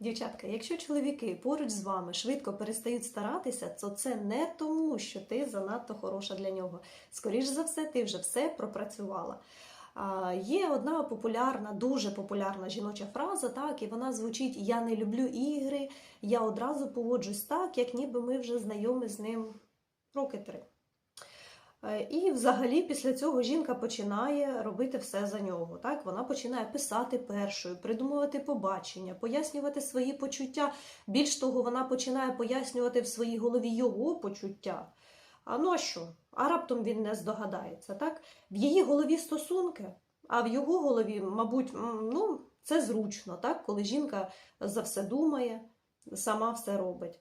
Дівчатка, якщо чоловіки поруч з вами швидко перестають старатися, то це не тому, що ти занадто хороша для нього. Скоріш за все, ти вже все пропрацювала. Є одна популярна, дуже популярна жіноча фраза, так, і вона звучить: Я не люблю ігри, я одразу поводжусь так, як ніби ми вже знайомі з ним роки три. Е, І взагалі після цього жінка починає робити все за нього. Так? Вона починає писати першою, придумувати побачення, пояснювати свої почуття. Більш того, вона починає пояснювати в своїй голові його почуття. А ну а що? А раптом він не здогадається. Так? В її голові стосунки, а в його голові, мабуть, ну, це зручно, так? коли жінка за все думає, сама все робить.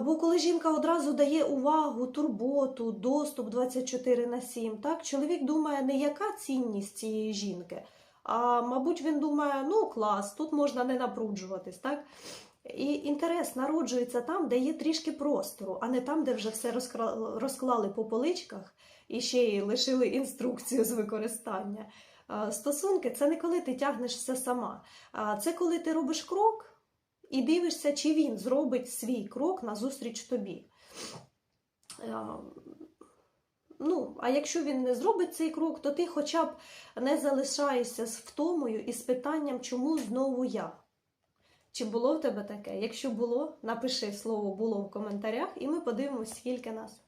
Бо коли жінка одразу дає увагу, турботу, доступ 24 на 7, так, чоловік думає, не яка цінність цієї жінки, а мабуть, він думає, ну клас, тут можна не напруджуватись. так. І інтерес народжується там, де є трішки простору, а не там, де вже все розклали по поличках і ще й лишили інструкцію з використання. Стосунки це не коли ти тягнеш все сама, це коли ти робиш крок і дивишся, чи він зробить свій крок назустріч тобі. Е, Ну, а якщо він не зробить цей крок, то ти хоча б не залишаєшся з втомою і з питанням, чому знову я? Чи було в тебе таке? Якщо було, напиши слово було в коментарях, і ми подивимось, скільки нас.